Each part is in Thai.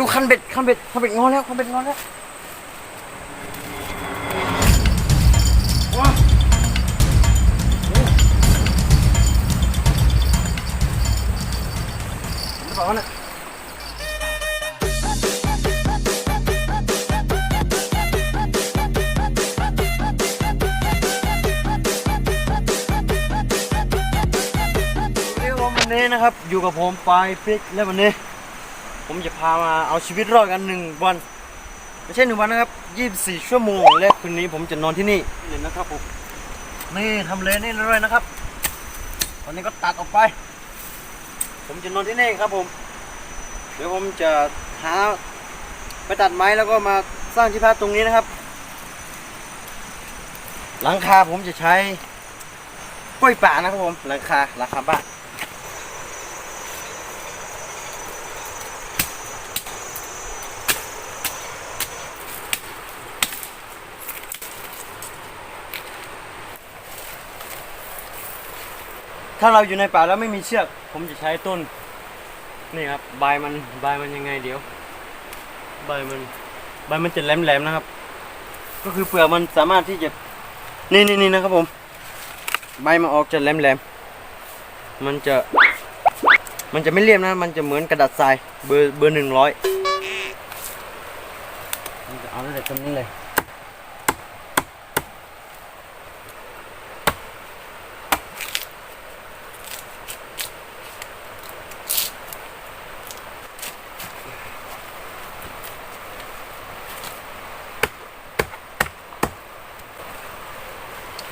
ดูคันเบ็ดคันเบ็ดคันเบ็ดงอแล้วคันเบ็ดงอแล้วว้าไม่รู้ต่อวันไหนเรียกว่าวันนี้นะครับ อยู่กับผมปายฟิกและวันนี้ ผมจะพามาเอาชีวิตรอดกันหนึ่งวัน ไม่ใช่หนึ่งวันนะครับ24ชั่วโมงและคืนนี้ผมจะนอนที่นี่เลยนะครับผมนี่ทำเลนี่เลยนะครับตอนนี้ก็ตัดออกไป ผมจะนอนที่นี่ครับผม เดี๋ยวผมจะหาไปตัดไม้แล้วก็มาสร้างที่พักตรงนี้นะครับ หลังคาผมจะใช้กล้วยป่านะครับผมหลังคาหลังคาบ้าน ถ้าเราอยู่ในป่าแล้วไม่มีเชือก ผมจะใช้ต้น นี่ครับใบมันใบมันยังไงเดี๋ยว ใบมัน ใบมันจะแหลมๆนะครับ ก็คือเปลือกมันสามารถที่จะนี่นี่นี่นะครับผม ใบมันออกจะแหลมๆมันจะมันจะไม่เรียบนะ มันจะเหมือนกระดาษทรายเบอร์เบอร์หนึ่งร้อยจะเอาตั้งแต่ต้นนี้เลย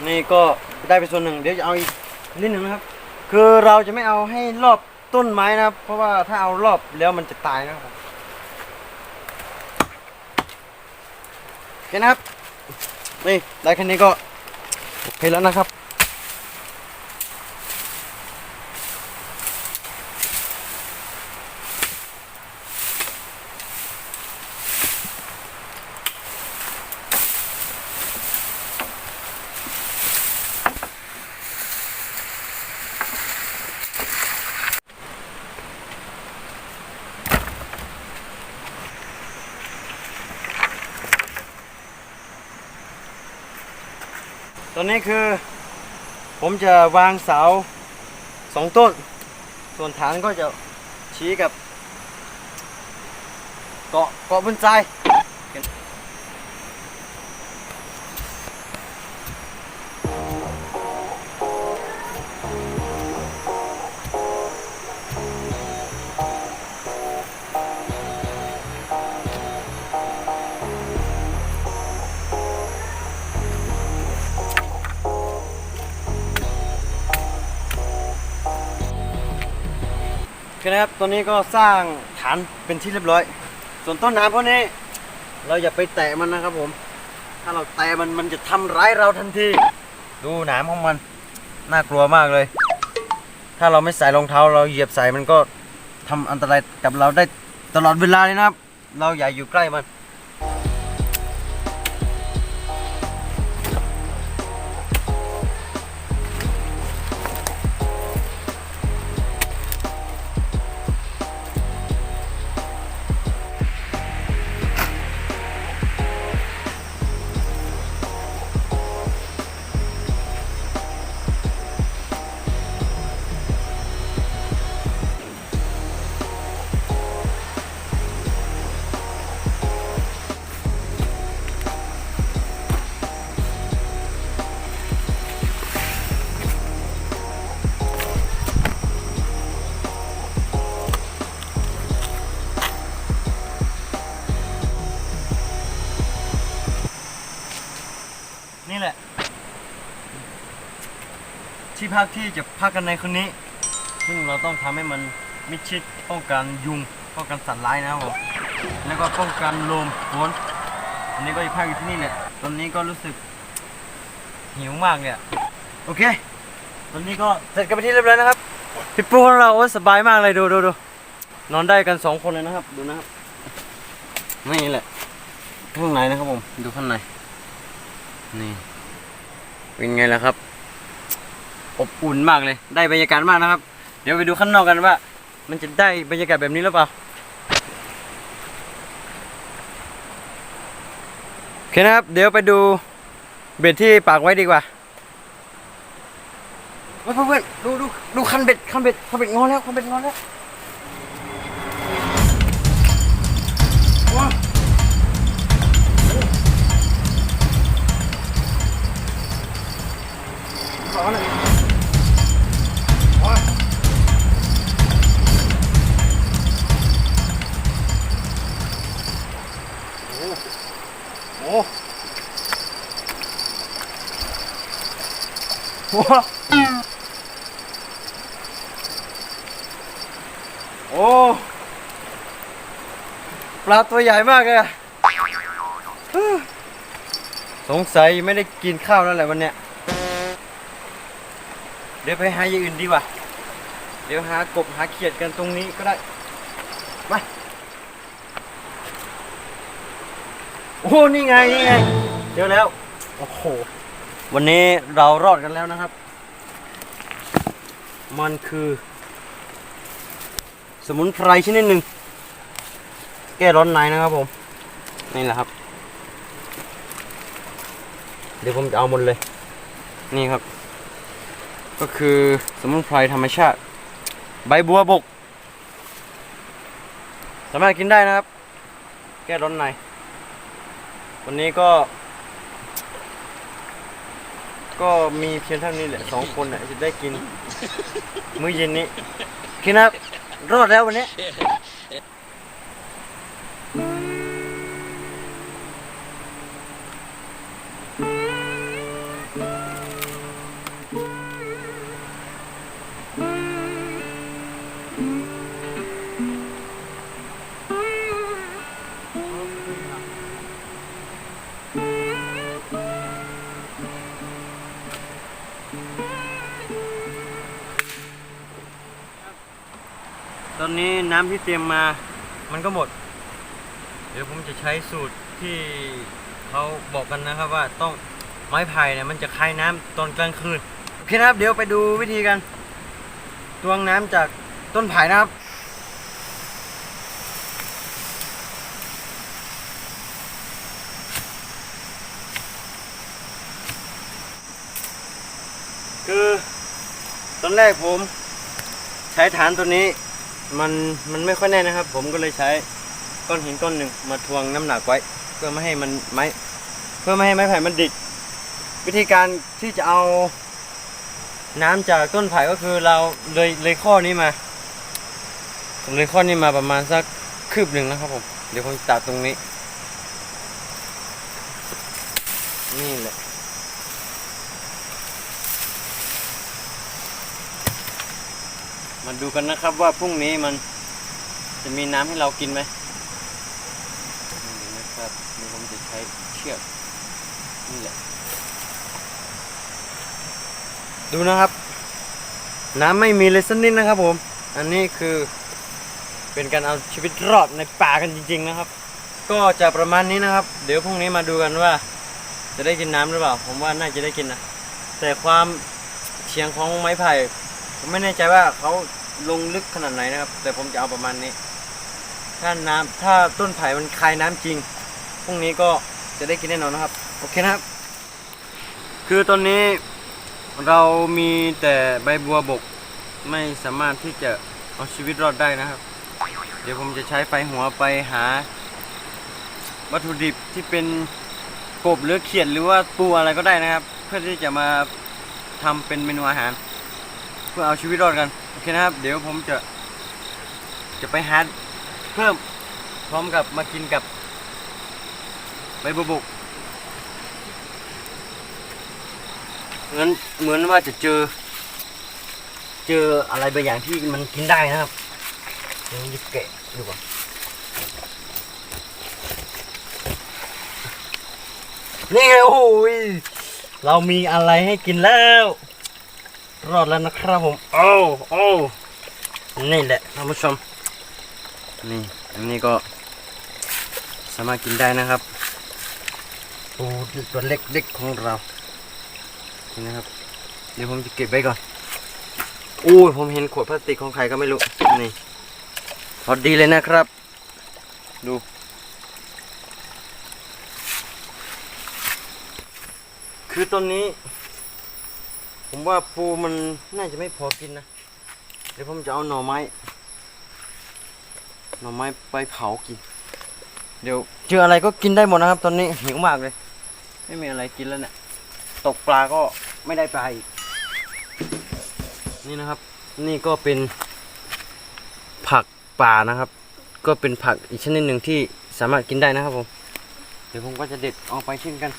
นี่ก็ได้ไปส่วนหนึ่งเดี๋ยวจะเอาอีกนิดหนึ่งนะครับ คือเราจะไม่เอาให้รอบต้นไม้นะครับ เพราะว่าถ้าเอารอบแล้วมันจะตายนะครับโอเคนะครับนี่ได้แค่นี้ก็โอเคแล้วนะครับ ตอนนี้คือ ผมจะวางเสาสองต้น ส่วนฐานก็จะชี้กับ เกาะเกาะบนทราย เคนะครับตอนนี้ก็สร้างฐานเป็นที่เรียบร้อย ส่วนต้นน้ำพวกนี้ เราอย่าไปแตะมันนะครับผม ถ้าเราแตะมันมันจะทำร้ายเราทันที ดูหนามของมัน น่ากลัวมากเลย ถ้าเราไม่ใส่รองเท้า เราเหยียบใส่มันก็ทำอันตรายกับเราได้ตลอดเวลาเลยนะครับ เราอย่าอยู่ใกล้มัน ที่พักที่จะพักกันในคืนนี้ ซึ่งเราต้องทำให้มันมิดชิดป้องกันยุงป้องกันสัตว์ร้ายนะครับผมแล้วก็ป้องกันลมฝนอันนี้ก็จะพักอยู่ที่นี่แหละตอนนี้ก็รู้สึกหิวมากเนี่ยโอเค ตอนนี้ก็เสร็จกันไปนที่เรียบร้อยนะครับพี่ปูของเราโอ้ยสบายมากเลยดูดูดูนอนได้กันสองคนเลยนะครับ ดูนะครับนี่แหละ ข้างในนะครับผม ดูข้างใน นี่ เป็นไงล่ะครับ อบอุ่นมากเลย ได้บรรยากาศมากนะครับ เดี๋ยวไปดูข้างนอกกันว่า มันจะได้บรรยากาศแบบนี้หรือเปล่าโอเคนะครับ เดี๋ยวไปดูเบ็ดที่ปากไว้ดีกว่าเพื่อนๆดูดูดูคันเบ็ดคันเบ็ดคันเบ็ดงอแล้วคันเบ็ดงอแล้ว ปลาตัวใหญ่มากเลยอะสงสัยไม่ได้กินข้าวแล้วแหละวันเนี้ย เดี๋ยวไปหาอย่างอื่นดีกว่า เดี๋ยวหากบหาเขียดกันตรงนี้ก็ได้ไปโอ้นี่ไงนี่ไง เจอแล้ว โอ้โห วันนี้เรารอดกันแล้วนะครับ มันคือ สมุนไพรชนิดหนึ่ง แก้ร้อนในนะครับผม นี่แหละครับ เดี๋ยวผมจะเอาหมดเลย นี่ครับ ก็คือสมุนไพรธรรมชาติ ใบบัวบก สามารถกินได้นะครับ แก้ร้อนใน วันนี้ก็ ก็มีเพียงเท่านี้แหละสองคนน่ะจะได้กิน มื้อเย็นนี้คิดนะครับ รอดแล้ววันนี้ น้ำที่เตรียมมามันก็หมด เดี๋ยวผมจะใช้สูตรที่เขาบอกกันนะครับว่าต้องไม้ไผ่เนี่ยมันจะคายน้ำตอนกลางคืนโอเคนะครับ เดี๋ยวไปดูวิธีกันตวงน้ำจากต้นไผ่นะครับคือตอนแรกผมใช้ฐานตัวนี้ มันมันไม่ค่อยแน่นนะครับ ผมก็เลยใช้ก้อนหินก้อนหนึ่งมาทวงน้ำหนักไว้ เพื่อไม่ให้มันไม้เพื่อไม่ให้ไม้ไผ่มันดิดวิธีการที่จะเอาน้ำจากต้นไผ่ก็คือเราเลยเลยข้อนี้มาเลยข้อนี้มาประมาณสักคืบหนึ่งนะครับผมเดี๋ยวผมตัดตรงนี้แหละ มา ดูกันนะครับว่าพรุ่งนี้มันจะมีน้ำให้เรากินไหมนี่นะครับเดี๋ยวผมจะใช้เชือกนี่แหละ ดูนะครับ น้ำไม่มีเลยสักนิดนะครับผม อันนี้คือเป็นการเอาชีวิตรอดในป่ากันจริง ๆนะครับ ก็จะประมาณนี้นะครับ เดี๋ยวพรุ่งนี้มาดูกันว่า จะได้กินน้ำหรือเปล่า ผมว่าน่าจะได้กินนะแต่ความเฉียงของไม้ไผ่ผมไม่แน่ใจว่าเขา ลงลึกขนาดไหนนะครับ แต่ผมจะเอาประมาณนี้ ถ้าน้ำถ้าต้นไผ่มันคายน้ำจริงพรุ่งนี้ก็จะได้กินแน่นอนนะครับ โอเคนะครับ คือตอนนี้เรามีแต่ใบบัวบกไม่สามารถที่จะเอาชีวิตรอดได้นะครับ เดี๋ยวผมจะใช้ไฟหัวไปหา วัตถุดิบที่เป็นกบหรือเขียดหรือว่าปูอะไรก็ได้นะครับ เพื่อที่จะมาทำเป็นเมนูอาหาร เพื่อเอาชีวิตรอดกัน อเคนะครับ เดี๋ยวผมจะ จะไปหาเพิ่มพร้อมกับมากินกับใบบัวบกเหมือนเหมือนว่าจะเจอ เจออะไรบางอย่างที่มันกินได้นะครับเดี๋ยวจะแกะดูก่อนนี่ไงโอ้ยเรามีอะไรให้กินแล้ว รอดแล้วนะครับผมโอ้โอ้นี่แหละท่านผู้ชมนี่อันนี้ก็สามารถกินได้นะครับปูตัวเล็กๆของเรานี่นะครับ เดี๋ยวผมจะเก็บไว้ก่อนโอ้ยผมเห็นขวดพลาสติกของใครก็ไม่รู้นี่พอดีเลยนะครับ ดูคือตอนนี้ ผมว่าปูมันน่าจะไม่พอกินนะ เดี๋ยวผมจะเอาหน่อไม้ หน่อไม้ไปเผากิน เดี๋ยวเจออะไรก็กินได้หมดนะครับ ตอนนี้หิวมากเลย ไม่มีอะไรกินแล้วเนี่ย ตกปลาก็ไม่ได้ปลาอีก นี่นะครับ นี่ก็เป็นผักป่านะครับ ก็เป็นผักอีกชนิดหนึ่งที่สามารถกินได้นะครับผม เดี๋ยวผมก็จะเด็ดออกไปเช่นกัน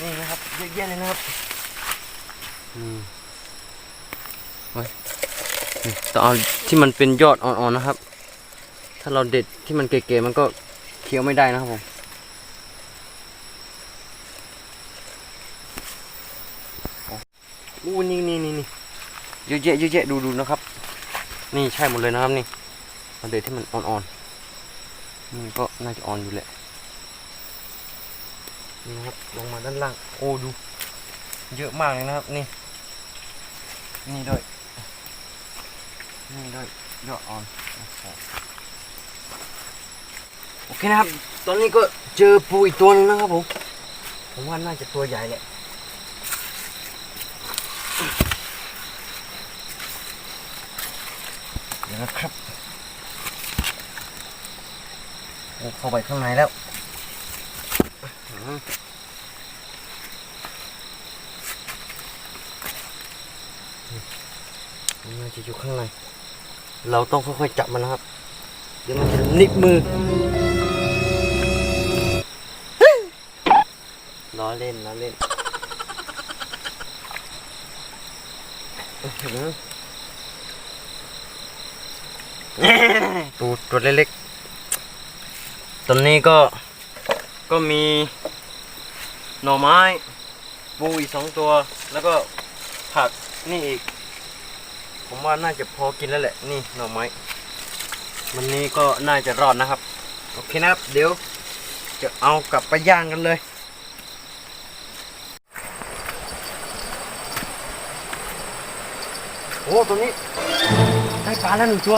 นี่นะครับเยอะแยะเลยนะครับ ต้องเอาที่มันเป็นยอดอ่อนๆนะครับ ถ้าเราเด็ดที่มันเก๋ๆมันก็เคี้ยวไม่ได้นะครับผมอู้นี่นี่นี่นี่เยอะแยะเยอะแยะดูดูนะครับ นี่ใช่หมดเลยนะครับนี่เราเด็ดที่มันอ่อนๆนี่ก็น่าจะอ่อนอยู่แหละนี่ครับลงมาด้านล่างโอ้ดู เยอะมากเลยนะครับนี่ นี่ด้วย นี่ด้วยยอดอ่อนโอเคนะครับ ตอนนี้ก็เจอปูอีกตัวหนึงนะครับผม ผมว่าน่าจะตัวใหญ่แหละเดี๋ยวนะครับโอ้เข้าไปข้างในแล้ว มันน่าจะอยู่ข้างใน เราต้องค่อยๆจับมันนะครับ เดี๋ยวมันจะนิบมือ ล้อเล่นล้อเล่นตูดตัวเล็กๆตอนนี้ก็ ก็มีหน่อไม้ ปูอีกสองตัว แล้วก็ผัก นี่อีก ผมว่าน่าจะพอกินแล้วแหละ นี่หน่อไม้ วันนี้ก็น่าจะรอดนะครับ โอเคนะครับ เดี๋ยว จะเอากลับไปย่างกันเลยโอ้ตัวนี้ได้ปลาแล้วหนึ่งตัว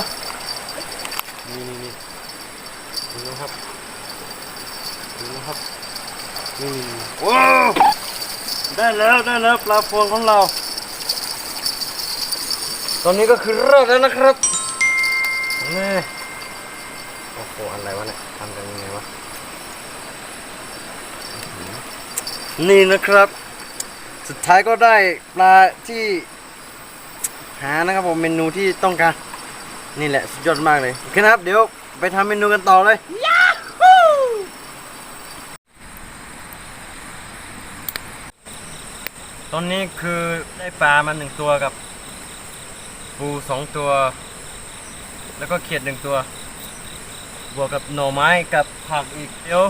นี่นี่นี่ดูนะครับดูนะครับนี่ว้าวได้แล้วได้แล้วปลาพวงของเรา ตอนนี้ก็คือรอดแล้วนะครับนี่โอ้โหอะไรวะเนี่ยทำกันยังไงวะ นี่นะครับ สุดท้ายก็ได้ปลาที่หานะครับผมเมนูที่ต้องการ นี่แหละสุดยอดมากเลยโอเคนะครับ เดี๋ยวไปทำเมนูกันต่อเลยยาฮูตอนนี้คือได้ปลามาหนึ่งตัวกับ ปูสองตัว แล้วก็เขียดหนึ่งตัว บวกกับหน่อไม้กับผักอีกเดี๋ยว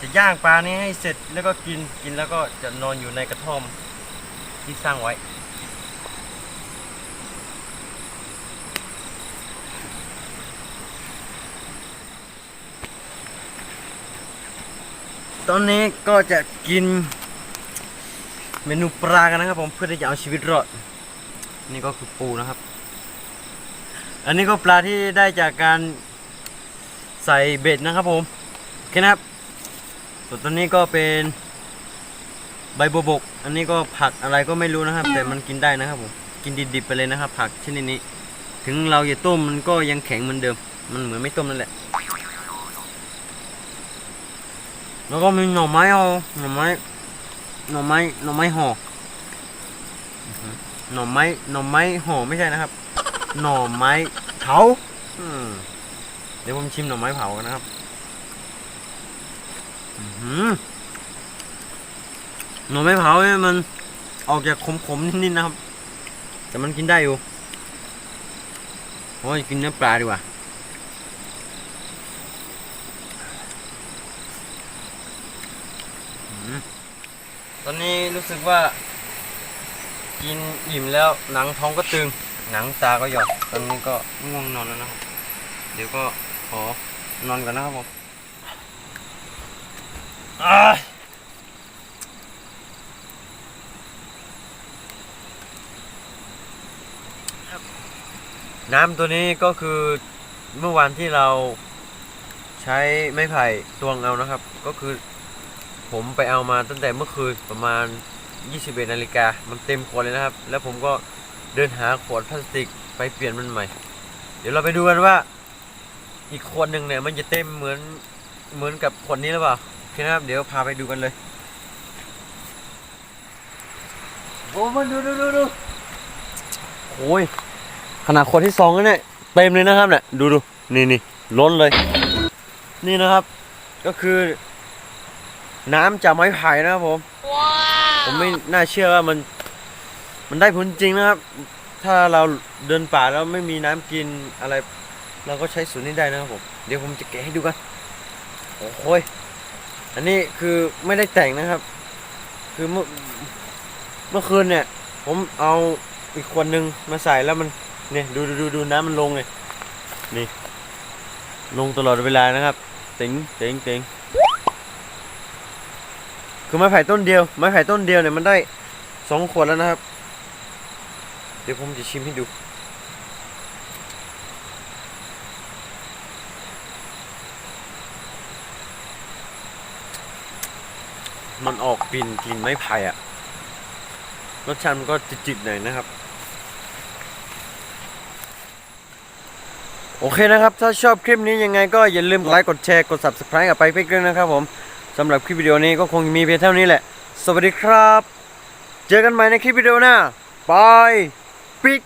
จะย่างปลานี้ให้เสร็จแล้วก็กินกินแล้วก็จะนอนอยู่ในกระท่อมที่สร้างไว้ตอนนี้ก็จะกินเมนูปลากันนะครับผมเพื่อที่จะเอาชีวิตรอด นี่ก็คือปูนะครับ อันนี้ก็ปลาที่ได้จากการใส่เบ็ดนะครับผมโอเคนะครับ ส่วนตัวนี้ก็เป็นใบบัวบก อันนี้ก็ผักอะไรก็ไม่รู้นะครับ แต่มันกินได้นะครับผม กินดิบๆไปเลยนะครับ ผักชนิดนี้ ถึงเราจะต้มมันก็ยังแข็งเหมือนเดิม มันเหมือนไม่ต้มนั่นแหละ แล้วก็มีหน่อไม้เอาหน่อไม้ หน่อไม้ หน่อไม้ห่ออือ หน่อไม้หน่อไม้ห่อไม่ใช่นะครับ หน่อไม้เผาเดี๋ยวผมชิมหน่อไม้เผากันนะครับอื้อหือหน่อไม้เผาเนี่ยมันออกจากขมๆนิดๆนะครับ แต่มันกินได้อยู่โอ้ยกินเนื้อปลาดีกว่าตอนนี้รู้สึกว่า กินอิ่มแล้วหนังท้องก็ตึง หนังตาก็หยอกตอนนี้ก็ง่วงนอนแล้วนะครับ เดี๋ยวก็ขอนอนก่อนนะครับผมอ้ายน้ำตัวนี้ก็คือเมื่อวานที่เราใช้ไม้ไผ่ตวงเอานะครับ ก็คือ ผมไปเอามาตั้งแต่เมื่อคืนประมาณ 21นาฬิกามันเต็มขวดเลยนะครับ แล้วผมก็เดินหาขวดพลาสติกไปเปลี่ยนมันใหม่ เดี๋ยวเราไปดูกันว่า อีกขวดหนึ่งเนี่ยมันจะเต็มเหมือนเหมือนกับขวดนี้หรือเปล่าโอเคนะครับ เดี๋ยวพาไปดูกันเลย โอ้มันดูดูดูดูโอ้ยขนาดขวดที่สองแล้วเนี่ยเต็มเลยนะครับเนี่ยดูดูนี่นี่ล้นเลย นี่นะครับ ก็คือ น้ำจากไม้ไผ่นะครับผม ผมไม่น่าเชื่อว่ามัน มันได้ผลจริงนะครับ ถ้าเราเดินป่าแล้วไม่มีน้ำกินอะไร เราก็ใช้สูตรนี้ได้นะครับผม เดี๋ยวผมจะแกะให้ดูกันโอ้โหยอันนี้คือไม่ได้แต่งนะครับ คือเมื่อเมื่อคืนเนี่ย ผมเอาอีกขวดหนึ่งมาใส่แล้วมันเนี่ยดูดูดูดูน้ำมันลงเลยนี่ ลงตลอดเวลานะครับติงติงติง คือไม้ไผ่ต้นเดียว ไม้ไผ่ต้นเดียวเนี่ยมันได้สองขวดแล้วนะครับ เดี๋ยวผมจะชิมให้ดู มันออกกลิ่นกลิ่นไม้ไผ่อะรสชาติมันก็จิดๆหน่อยนะครับ โอเคนะครับ ถ้าชอบคลิปนี้ยังไงก็อย่าลืมกดไลค์กดแชร์กด subscribe กับไปเพื่อนนะครับผม สำหรับคลิปวิดีโอนี้ก็คงมีเพียงเท่านี้แหละ สวัสดีครับ เจอกันใหม่ในคลิปวิดีโอหน้าบายปิก